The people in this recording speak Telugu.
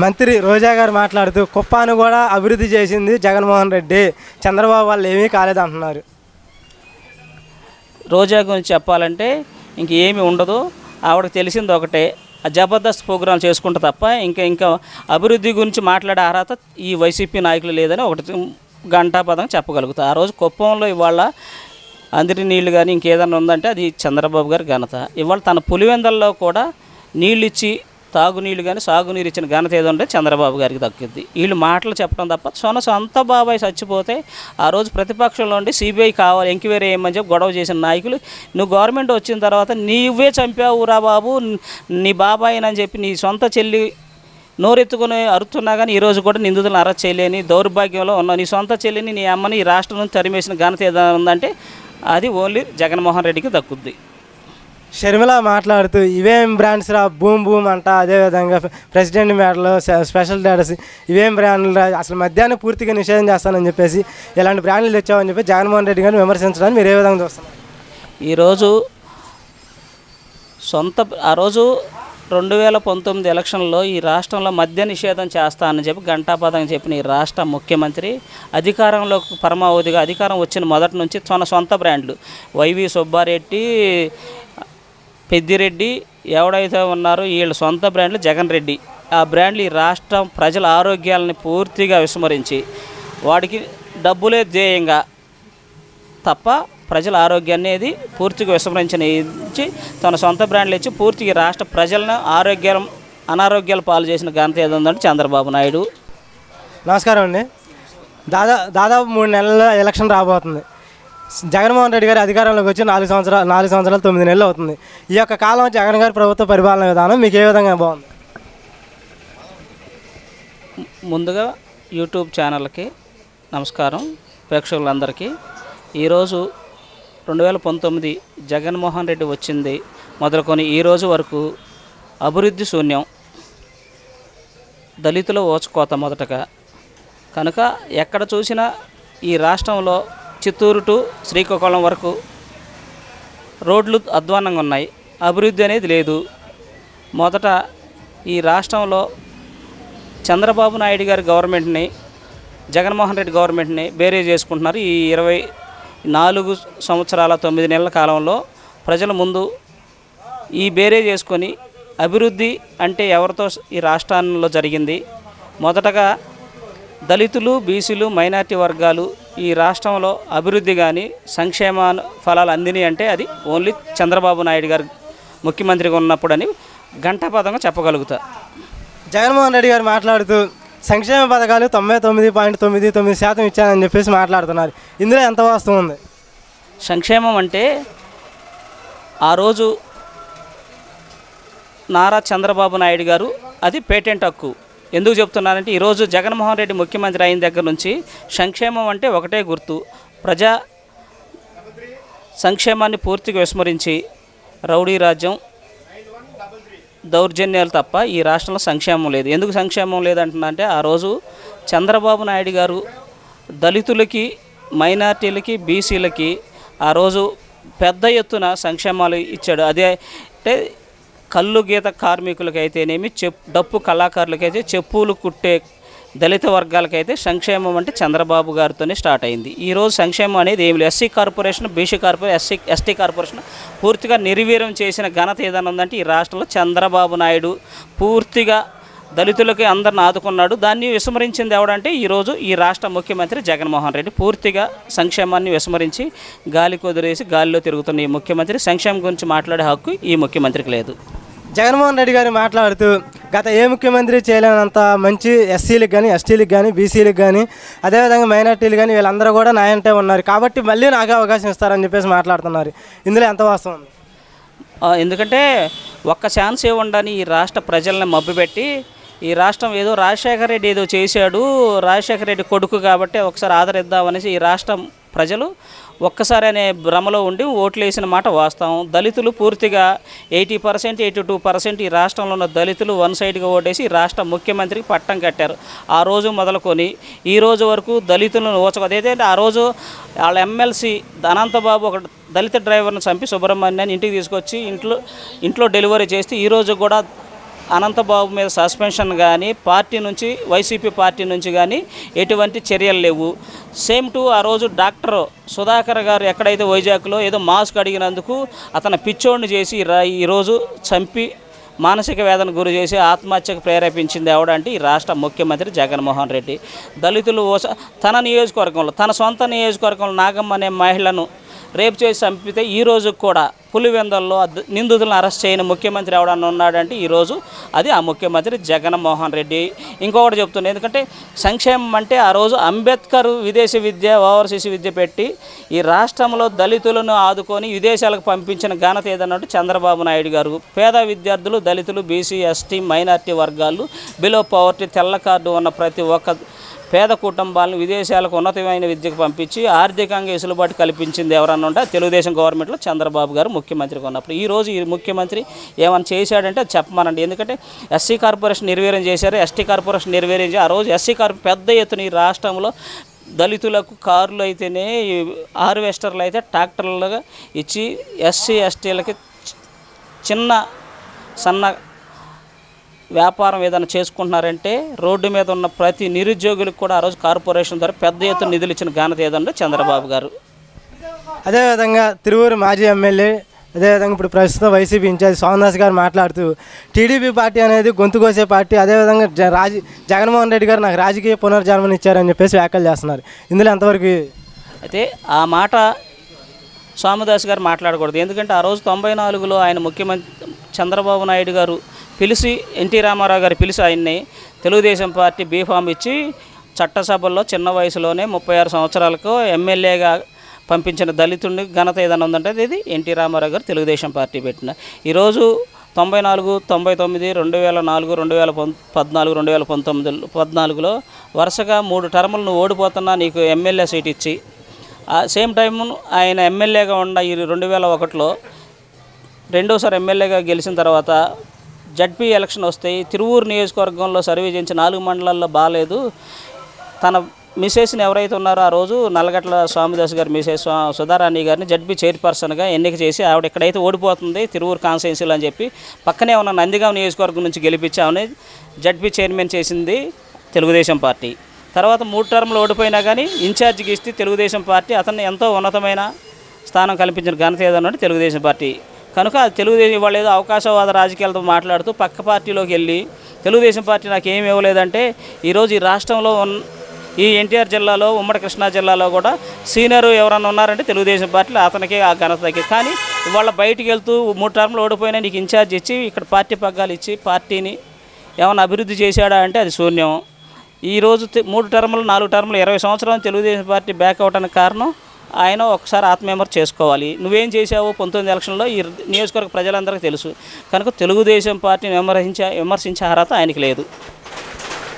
మంత్రి రోజా గారు మాట్లాడుతూ కుప్పాను కూడా అభివృద్ధి చేసింది జగన్మోహన్ రెడ్డి. చంద్రబాబు వాళ్ళు ఏమీ కాలేదంటున్నారు రోజా గురించి చెప్పాలంటే ఇంకేమీ ఉండదు. ఆవిడకి తెలిసింది ఒకటే జబర్దస్త్ ప్రోగ్రాం చేసుకుంటే తప్ప ఇంకా ఇంకా అభివృద్ధి గురించి మాట్లాడే అర్హత ఈ వైసీపీ నాయకులు లేదని ఒకటి గంటాపదం చెప్పగలుగుతా. ఆ రోజు కుప్పంలో ఇవాళ అందరి నీళ్ళు కానీ ఇంకేదైనా ఉందంటే అది చంద్రబాబు గారి ఘనత. ఇవాళ తన పులివెందల్లో కూడా నీళ్ళు ఇచ్చి తాగునీళ్ళు కానీ సాగునీరు ఇచ్చిన ఘనత ఏదో ఉంటే చంద్రబాబు గారికి దక్కింది వీళ్ళు మాటలు చెప్పడం తప్ప సొన సొంత బాబాయ్ చచ్చిపోతే ఆ రోజు ప్రతిపక్షంలో ఉండి సిబిఐ కావాలి ఎంక్వైరీ చేయమని చెప్పి గొడవ చేసిన నాయకులు నువ్వు గవర్నమెంట్ వచ్చిన తర్వాత నీవే చంపావు రా బాబు నీ బాబాయ్ అని చెప్పి నీ సొంత చెల్లి నోరెత్తుకుని అరుతున్నా కానీ ఈరోజు కూడా నిందితులను అరెస్ట్ చేయలేని దౌర్భాగ్యంలో ఉన్న నీ సొంత చెల్లిని నీ అమ్మని ఈ రాష్ట్రం నుంచి తరిమేసిన ఘనత ఏదైనా ఉందంటే అది ఓన్లీ జగన్మోహన్ రెడ్డికి దక్కుద్ది. షర్మిల మాట్లాడుతూ ఇవేం బ్రాండ్స్ రా? బూమ్ బూమ్ అంట అదేవిధంగా ప్రెసిడెంట్ మేడలు స్పెషల్ స్టేటస్ ఇవేం బ్రాండ్లు రా? అసలు మధ్యాహ్నం పూర్తిగా నిషేధం చేస్తానని చెప్పేసి ఇలాంటి బ్రాండ్లు తెచ్చామని చెప్పి జగన్మోహన్ రెడ్డి గారిని విమర్శించడానికి మీరు ఏ విధంగా చూస్తున్నారు? ఈరోజు సొంత ఆ రోజు రెండు వేల పంతొమ్మిది ఎలక్షన్లో ఈ రాష్ట్రంలో మద్య నిషేధం చేస్తా అని చెప్పి గంటాపదం చెప్పిన ఈ రాష్ట్ర ముఖ్యమంత్రి అధికారంలోకి పరమావధిగా అధికారం వచ్చిన మొదటి నుంచి తన సొంత బ్రాండ్లు వైవి సుబ్బారెడ్డి పెద్దిరెడ్డి ఎవడైతే ఉన్నారో వీళ్ళ సొంత బ్రాండ్లు జగన్ రెడ్డి. ఆ బ్రాండ్లు ఈ రాష్ట్రం ప్రజల ఆరోగ్యాలని పూర్తిగా విస్మరించి వాడికి డబ్బులే ధ్యేయంగా తప్ప ప్రజల ఆరోగ్యాన్ని అనేది పూర్తిగా విస్మరించిన ఇచ్చి తన సొంత బ్రాండ్లు ఇచ్చి పూర్తిగా రాష్ట్ర ప్రజలను ఆరోగ్యం అనారోగ్యాలు పాలు చేసిన ఘనత ఏదో చంద్రబాబు నాయుడు. నమస్కారం అండి. దాదా దాదాపు మూడు నెలల ఎలక్షన్ రాబోతుంది. జగన్మోహన్ రెడ్డి గారి అధికారంలోకి వచ్చి నాలుగు సంవత్సరాలు నాలుగు సంవత్సరాలు తొమ్మిది నెలలు అవుతుంది. ఈ యొక్క కాలం జగన్ గారి ప్రభుత్వ పరిపాలన విధానం మీకు ఏ విధంగా బాగుంది? ముందుగా యూట్యూబ్ ఛానల్కి నమస్కారం ప్రేక్షకులందరికీ. ఈరోజు రెండు వేల పంతొమ్మిది జగన్మోహన్ రెడ్డి వచ్చింది మొదలుకొని ఈ రోజు వరకు అభివృద్ధి శూన్యం దళితుల ఓచుకోత మొదటగా. కనుక ఎక్కడ చూసినా ఈ రాష్ట్రంలో చిత్తూరు టు శ్రీకాకుళం వరకు రోడ్లు అధ్వానంగా ఉన్నాయి. అభివృద్ధి అనేది లేదు. మొదట ఈ రాష్ట్రంలో చంద్రబాబు నాయుడు గారి గవర్నమెంట్ని జగన్మోహన్ రెడ్డి గవర్నమెంట్ని బేరే చేసుకుంటున్నారు. ఈ ఇరవై నాలుగు సంవత్సరాల తొమ్మిది నెలల కాలంలో ప్రజల ముందు ఈ బేరే చేసుకొని అభివృద్ధి అంటే ఎవరితో ఈ రాష్ట్రంలో జరిగింది? మొదటగా దళితులు బీసీలు మైనార్టీ వర్గాలు ఈ రాష్ట్రంలో అభివృద్ధి కానీ సంక్షేమ ఫలాలు అందినాయి అంటే అది ఓన్లీ చంద్రబాబు నాయుడు గారు ముఖ్యమంత్రిగా ఉన్నప్పుడని ఘంటాపదంగా చెప్పగలుగుతా. జగన్మోహన్ రెడ్డి గారు మాట్లాడుతూ సంక్షేమ పథకాలు తొంభై తొమ్మిది పాయింట్ తొమ్మిది తొమ్మిది శాతం ఇచ్చానని చెప్పేసి మాట్లాడుతున్నారు. ఇందులో ఎంత వాస్తవం ఉంది? సంక్షేమం అంటే ఆ రోజు నారా చంద్రబాబు నాయుడు గారు అది పేటెంట్ హక్కు. ఎందుకు చెప్తున్నానంటే ఈరోజు జగన్మోహన్ రెడ్డి ముఖ్యమంత్రి అయిన దగ్గర నుంచి సంక్షేమం అంటే ఒకటే గుర్తు. ప్రజా సంక్షేమాన్ని పూర్తిగా విస్మరించి రౌడీ రాజ్యం దౌర్జన్యాలు తప్ప ఈ రాష్ట్రంలో సంక్షేమం లేదు. ఎందుకు సంక్షేమం లేదంటున్నారంటే ఆ రోజు చంద్రబాబు నాయుడు గారు దళితులకి మైనార్టీలకి బీసీలకి ఆ రోజు పెద్ద ఎత్తున సంక్షేమాలు ఇచ్చాడు. అదే అంటే కళ్ళు గీత కార్మికులకైతేనేమి చెప్ డప్పు కళాకారులకైతే చెప్పులు కుట్టే దళిత వర్గాలకైతే సంక్షేమం అంటే చంద్రబాబు గారితోనే స్టార్ట్ అయింది. ఈరోజు సంక్షేమం అనేది ఏమి లేదు. SC corporation BC corporation SC ST corporation పూర్తిగా నిర్వీర్యం చేసిన ఘనత ఏదైనా ఉందంటే ఈ రాష్ట్రంలో చంద్రబాబు నాయుడు పూర్తిగా దళితులకి అందరిని ఆదుకున్నాడు. దాన్ని విస్మరించింది ఎవడంటే ఈరోజు ఈ రాష్ట్ర ముఖ్యమంత్రి జగన్మోహన్ రెడ్డి. పూర్తిగా సంక్షేమాన్ని విస్మరించి గాలి కుదిరేసి గాలిలో తిరుగుతున్న ఈ ముఖ్యమంత్రి. సంక్షేమం గురించి మాట్లాడే హక్కు ఈ ముఖ్యమంత్రికి లేదు. జగన్మోహన్ రెడ్డి గారు మాట్లాడుతూ గత ఏ ముఖ్యమంత్రి చేయలేనంత మంచి ఎస్సీలకు కానీ ఎస్టీలకు కానీ బీసీలకు కానీ అదేవిధంగా మైనార్టీలు కానీ వీళ్ళందరూ కూడా నాయంటే ఉన్నారు. కాబట్టి మళ్ళీ నాకే అవకాశం ఇస్తారని చెప్పేసి మాట్లాడుతున్నారు. ఇందులో ఎంత వాస్తవం ఉంది? ఎందుకంటే ఒక్క ఛాన్స్ ఇవ్వండి ఈ రాష్ట్ర ప్రజల్ని మభ్యపెట్టి ఈ రాష్ట్రం ఏదో రాజశేఖర రెడ్డి ఏదో చేశాడు రాజశేఖర రెడ్డి కొడుకు కాబట్టి ఒకసారి ఆదరిద్దామనేసి ఈ రాష్ట్రం ప్రజలు ఒక్కసారి అనే భ్రమలో ఉండి ఓట్లు వేసిన మాట వాస్తవం. దళితులు పూర్తిగా eighty percent eighty two percent ఈ రాష్ట్రంలో ఉన్న దళితులు వన్ సైడ్గా ఓటేసి రాష్ట్ర ముఖ్యమంత్రికి పట్టం కట్టారు. ఆ రోజు మొదలుకొని ఈ రోజు వరకు దళితులను ఓచక అదేంటంటే ఆ రోజు వాళ్ళ ఎమ్మెల్సీ అనంతబాబు ఒక దళిత డ్రైవర్ని చంపి సుబ్రహ్మణ్యాన్ని ఇంటికి తీసుకొచ్చి ఇంట్లో ఇంట్లో డెలివరీ చేస్తే ఈరోజు కూడా అనంతబాబు మీద సస్పెన్షన్ కానీ పార్టీ నుంచి వైసీపీ పార్టీ నుంచి కానీ ఎటువంటి చర్యలు లేవు. సేమ్ టు ఆ రోజు డాక్టర్ సుధాకర్ గారు ఎక్కడైతే వైజాగ్లో ఏదో మాస్క్ అడిగినందుకు అతను పిచ్చోడిని చేసి ఈరోజు చంపి మానసిక వేదన గురి చేసి ఆత్మహత్యకు ప్రేరేపించింది ఎవడంటే ఈ రాష్ట్ర ముఖ్యమంత్రి జగన్మోహన్ రెడ్డి. దళితులు ఓస తన నియోజకవర్గంలో తన సొంత నియోజకవర్గంలో నాగమ్మ అనే మహిళను రేపు చేసి చంపితే ఈ రోజు కూడా పులివెందల్లో నిందితులను అరెస్ట్ చేయని ముఖ్యమంత్రి ఎవడన్నా ఉన్నాడంటే ఈరోజు అది ఆ ముఖ్యమంత్రి జగన్మోహన్ రెడ్డి. ఇంకొకటి చెప్తుంది ఎందుకంటే సంక్షేమం అంటే ఆ రోజు అంబేద్కర్ విదేశీ విద్య ఓవర్సీస్ విద్య పెట్టి ఈ రాష్ట్రంలో దళితులను ఆదుకొని విదేశాలకు పంపించిన ఘనత ఏదన్నట్టు చంద్రబాబు నాయుడు గారు. పేద విద్యార్థులు దళితులు బీసీ ఎస్టీ మైనార్టీ వర్గాలు బిలో పవర్టీ తెల్ల కార్డు ఉన్న ప్రతి ఒక్క పేద కుటుంబాలను విదేశాలకు ఉన్నతమైన విద్యకు పంపించి ఆర్థికంగా వెసులుబాటు కల్పించింది ఎవరన్నా ఉంటే తెలుగుదేశం గవర్నమెంట్లో చంద్రబాబు గారు ముఖ్యమంత్రిగా ఉన్నప్పుడు. ఈరోజు ఈ ముఖ్యమంత్రి ఏమైనా చేశాడంటే చెప్పమనండి. ఎందుకంటే ఎస్సీ కార్పొరేషన్ నిర్వీర్యం చేశారు ఎస్టీ కార్పొరేషన్ నిర్వీర్యం ఆ రోజు ఎస్సీ కార్పొ పెద్ద ఎత్తున ఈ రాష్ట్రంలో దళితులకు కార్లు అయితేనే ఈ హార్వెస్టర్లు అయితే ట్రాక్టర్లుగా ఇచ్చి ఎస్సీ ఎస్టీలకి చిన్న సన్న వ్యాపారం ఏదైనా చేసుకుంటున్నారంటే రోడ్డు మీద ఉన్న ప్రతి నిరుద్యోగులకు కూడా ఆ రోజు కార్పొరేషన్ ద్వారా పెద్ద ఎత్తున నిధులు ఇచ్చిన ఘనత ఏదంటే చంద్రబాబు గారు. అదేవిధంగా తిరువూరు మాజీ ఎమ్మెల్యే అదేవిధంగా ఇప్పుడు ప్రస్తుతం వైసీపీ ఇన్ఛార్జ్ సోమదాస్ గారు మాట్లాడుతూ టీడీపీ పార్టీ అనేది గొంతు కోసే పార్టీ అదేవిధంగా జ రాజ జగన్మోహన్ రెడ్డి గారు నాకు రాజకీయ పునర్జన్మనిచ్చారని చెప్పేసి వ్యాఖ్యలు చేస్తున్నారు. ఇందులో ఎంతవరకు అయితే ఆ మాట సోమదాస్ గారు మాట్లాడకూడదు. ఎందుకంటే ఆ రోజు తొంభై నాలుగులో ఆయన ముఖ్యమంత్రి చంద్రబాబు నాయుడు గారు పిలిచి ఎన్టీ రామారావు గారు పిలిచి ఆయన్ని తెలుగుదేశం పార్టీ బీఫామ్ ఇచ్చి చట్టసభల్లో చిన్న వయసులోనే ముప్పై ఆరు సంవత్సరాలకు ఎమ్మెల్యేగా పంపించిన దళితుడిని ఘనత ఏదైనా ఉందంటే ఇది ఎన్టీ రామారావు గారు తెలుగుదేశం పార్టీ పెట్టిన. ఈరోజు తొంభై నాలుగు తొంభై తొమ్మిది రెండు వేల నాలుగు రెండు వేల పం పద్నాలుగు రెండు వేల పంతొమ్మిది పద్నాలుగులో వరుసగా మూడు టర్ములు నువ్వు ఓడిపోతున్నా నీకు ఎమ్మెల్యే సీట్ ఇచ్చి ఆ సేమ్ టైం ఆయన ఎమ్మెల్యేగా ఉన్న ఈ రెండు వేల ఒకటిలో రెండోసారి ఎమ్మెల్యేగా గెలిచిన తర్వాత జడ్పీ ఎలక్షన్ వస్తాయి తిరువూరు నియోజకవర్గంలో సర్వే చేయించి నాలుగు మండలాల్లో బాగాలేదు. తన మిసేస్ని ఎవరైతే ఉన్నారో ఆ రోజు నల్లగట్ల స్వామిదాస్ గారి మిసేస్ సుధారాణి గారిని జడ్పీ చైర్పర్సన్గా ఎన్నిక చేసి ఆవిడ ఎక్కడైతే ఓడిపోతుంది తిరువూరు కాన్స్టిట్యున్సీలో అని చెప్పి పక్కనే ఉన్న నందిగాం నియోజకవర్గం నుంచి గెలిపించామని జడ్పీ చైర్మన్ చేసింది తెలుగుదేశం పార్టీ. తర్వాత మూడు టర్మ్లు ఓడిపోయినా కానీ ఇన్ఛార్జికి ఇస్తే తెలుగుదేశం పార్టీ అతన్ని ఎంతో ఉన్నతమైన స్థానం కల్పించిన ఘనత ఏదన్నట్టు తెలుగుదేశం పార్టీ. కనుక అది తెలుగుదేశం ఇవాళ ఏదో అవకాశవాద రాజకీయాలతో మాట్లాడుతూ పక్క పార్టీలోకి వెళ్ళి తెలుగుదేశం పార్టీ నాకు ఏమి ఇవ్వలేదంటే ఈరోజు ఈ రాష్ట్రంలో ఉన్న ఈ ఎన్టీఆర్ జిల్లాలో ఉమ్మడి కృష్ణా జిల్లాలో కూడా సీనియర్ ఎవరన్నా ఉన్నారంటే తెలుగుదేశం పార్టీలో అతనికి ఆ ఘనత దక్కింది కానీ ఇవాళ బయటికి వెళ్తూ మూడు టర్మ్లు ఓడిపోయినా నీకు ఇన్ఛార్జ్ ఇచ్చి ఇక్కడ పార్టీ పగ్గాలు ఇచ్చి పార్టీని ఏమైనా అభివృద్ధి చేశాడా అంటే అది శూన్యం. ఈరోజు మూడు టర్ములు నాలుగు టర్ములు ఇరవై సంవత్సరాలు తెలుగుదేశం పార్టీ బ్యాక్ అవడానికి కారణం ఆయన ఒకసారి ఆత్మవిమర్శ చేసుకోవాలి. నువ్వేం చేశావు పంతొమ్మిది ఎలక్షన్లో ఈ నియోజకవర్గ ప్రజలందరికీ తెలుసు. కనుక తెలుగుదేశం పార్టీని విమర్శించే విమర్శించే అర్హత ఆయనకి లేదు.